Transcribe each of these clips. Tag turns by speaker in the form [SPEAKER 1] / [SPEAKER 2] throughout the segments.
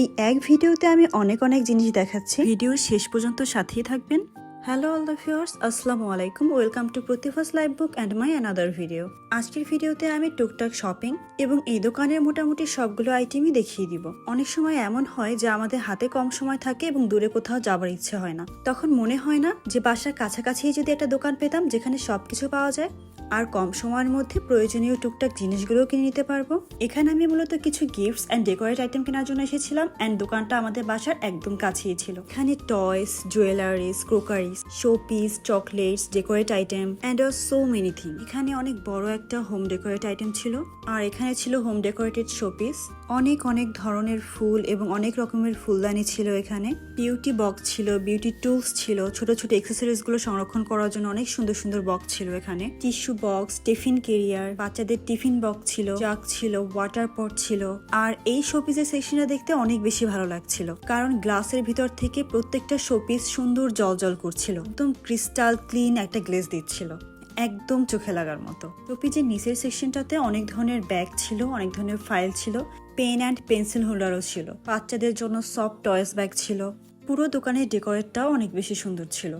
[SPEAKER 1] এই এক ভিডিওতে আমি অনেক অনেক জিনিস দেখাচ্ছি। ভিডিওর শেষ পর্যন্ত সাথেই থাকবেন। হ্যালো অল দ্য ভিউয়ার্স আসসালামু আলাইকুম। Welcome to প্রতিফাস live book and my another video আজকের ভিডিওতে আমি টুকটাক শপিং এবং এই দোকানের মোটামুটি সবগুলো আইটেমই দেখিয়ে দিব। অনেক সময় এমন হয় যে আমাদের হাতে কম সময় থাকে এবং দূরে কোথাও যাবার ইচ্ছে হয় না। তখন মনে হয় না যে বাসার কাছাকাছি যদি একটা দোকান পেতাম যেখানে সবকিছু পাওয়া যায়। আর কম সময়ের মধ্যে প্রয়োজনীয় টুকটাক জিনিসগুলো কিনে নিতে পারব। এখানে আমি মূলত কিছু গিফটস অ্যান্ড ডেকোরেট আইটেম কেনার জন্য এসেছিলাম অ্যান্ড দোকানটা আমাদের বাসার একদম কাছেই ছিল। এখানে toys jewelleries crockeries show piece chocolates decorate item and so many thing এখানে অনেক বড় একটা হোম ডেকোরেট আইটেম ছিল আর এখানে ছিল হোম ডেকোরেটেড শোপিস অনেক অনেক ধরনের ফুল এবং অনেক রকমের ফুলদানি ছিল এখানে। বিউটি বক্স ছিল বিউটি টুলস ছিল, ছোট ছোট এক্সেসরিজগুলো সংরক্ষণ করার জন্য অনেক সুন্দর সুন্দর বক্স ছিল এখানে। টিস্যু বক্স টিফিন কেরিয়ার বাচ্চাদের টিফিন বক্স ছিল জাগ ছিল ওয়াটার পট ছিল। আর এই শোপিসের সেকশনটা দেখতে অনেক বেশি ভালো লাগছিল। কারণ গ্লাসের ভিতর থেকে প্রত্যেকটা শোপিস সুন্দর জল জল করছিল। একদম ক্রিস্টাল ক্লিন একটা গ্লেজ দিচ্ছিল। একদম চোখে লাগার মতো। শোপিজের নিচের সেকশনটাতে অনেক ধরনের ব্যাগ ছিল, অনেক ধরনের ফাইল ছিল পেন অ্যান্ড পেন্সিল হোল্ডারও ছিল। বাচ্চাদের জন্য সফট টয়েস ব্যাগ ছিল। পুরো দোকানের ডেকোরেটটাও অনেক বেশি সুন্দর ছিল।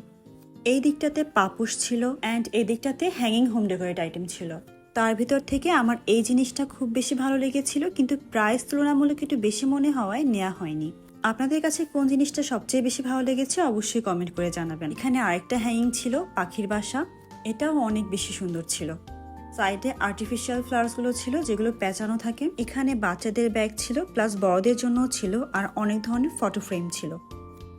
[SPEAKER 1] এই দিকটাতে পাপুস ছিল অ্যান্ড এই দিকটাতে হ্যাঙ্গিং হোম ডেকোরেট আইটেম ছিল। তার ভিতর থেকে আমার এই জিনিসটা খুব বেশি ভালো লেগেছিল, কিন্তু প্রাইস তুলনামূলক একটু বেশি মনে হওয়ায় নেওয়া হয়নি। আপনাদের কাছে কোন জিনিসটা সবচেয়ে বেশি ভালো লেগেছে অবশ্যই কমেন্ট করে জানাবেন। এখানে আরেকটা হ্যাঙ্গিং ছিল, পাখির বাসা। এটাও অনেক বেশি সুন্দর ছিল। সাইডে আর্টিফিশিয়াল ফ্লাওয়ার্সগুলো ছিল, যেগুলো পেঁচানো থাকে। এখানে বাচ্চাদের ব্যাগ ছিল প্লাস বড়দের জন্য ছিল, আর অনেক ধরনের ফটো ফ্রেম ছিল।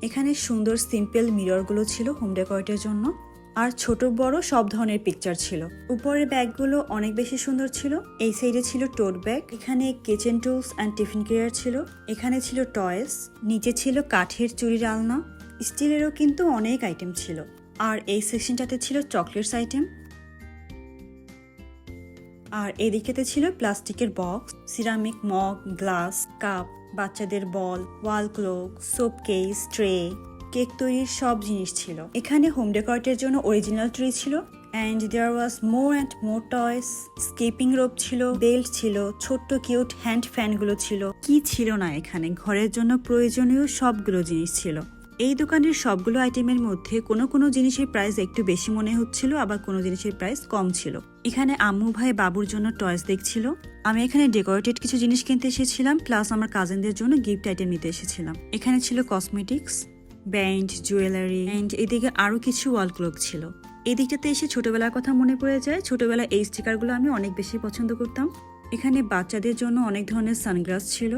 [SPEAKER 1] এখানে সুন্দর সিম্পল মিররগুলো ছিল হোম ডেকোরেটের জন্য। আর ছোট, বড় সব ধরনের পিকচার ছিল। উপরের ব্যাগগুলো অনেক বেশি সুন্দর ছিল। এই সাইডে ছিল টোট ব্যাগ এখানে kitchen tools and tiffin care ছিল। এখানে ছিল টয়েস নিচে ছিল কাঠের চুরির আলনা। স্টিলেরও কিন্তু অনেক আইটেম ছিল। আর এই সেকশনটাতে ছিল চকলেটস আইটেম আর এদিকেতে ছিল প্লাস্টিকের box, ceramic mug, glass, cup, বাচ্চাদের ball, wall clock soap case tray, cake তৈরির সব জিনিস ছিল। এখানে হোম ডেকোরেটের জন্য অরিজিনাল ট্রি ছিল and there was more and more toys skipping rope ছিল বেল্ট ছিল, ছোট্ট কিউট হ্যান্ড ফ্যানগুলো ছিল। কি ছিল না এখানে? ঘরের জন্য প্রয়োজনীয় সবগুলো জিনিস ছিল। এই দোকানের সবগুলো আইটেমের মধ্যে কোনো কোনো জিনিসের প্রাইস একটু বেশি মনে হচ্ছিল, আবার কোনো জিনিসের প্রাইস কম ছিল। এখানে আম্মু ভাই বাবুর জন্য টয়েস দেখছিল। আমি এখানে ডেকোরেটেড কিছু জিনিস কিনতে এসেছিলাম প্লাস আমার কাজিনদের জন্য গিফট আইটেম নিতে এসেছিলাম। এখানে ছিল কসমেটিক্স ব্যান্ড জুয়েলারি অ্যান্ড এদিকে আরও কিছু ওয়াল ক্লক ছিল। এই দিকটাতে এসে ছোটবেলার কথা মনে পড়ে যায়। ছোটবেলায় এই স্টিকারগুলো আমি অনেক বেশি পছন্দ করতাম। এখানে বাচ্চাদের জন্য অনেক ধরনের সানগ্লাস ছিল।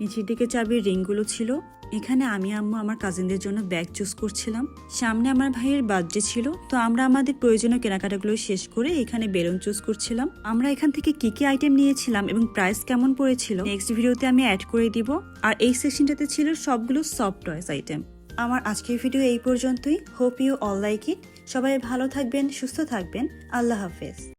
[SPEAKER 1] নিচের দিকে চাবির রিংগুলো ছিল, এখানে আমি আম্মু আমার কাজিনদের জন্য ব্যাগ চুজ করছিলাম। সামনে আমার ভাইয়ের বার্থডে ছিল, তো আমরা আমাদের প্রয়োজনীয় কেনাকাটাগুলো শেষ করে এখানে বেলুন চুজ করছিলাম। আমরা এখান থেকে কি কি আইটেম নিয়েছিলাম এবং প্রাইস কেমন পড়েছিল নেক্সট ভিডিওতে আমি অ্যাড করে দিব। আর এই সেকশনটাতে ছিল সবগুলো সফট টয়েস আইটেম আমার আজকের ভিডিও এই পর্যন্তই। Hope you all like it সবাই ভালো থাকবেন, সুস্থ থাকবেন। আল্লাহ হাফেজ।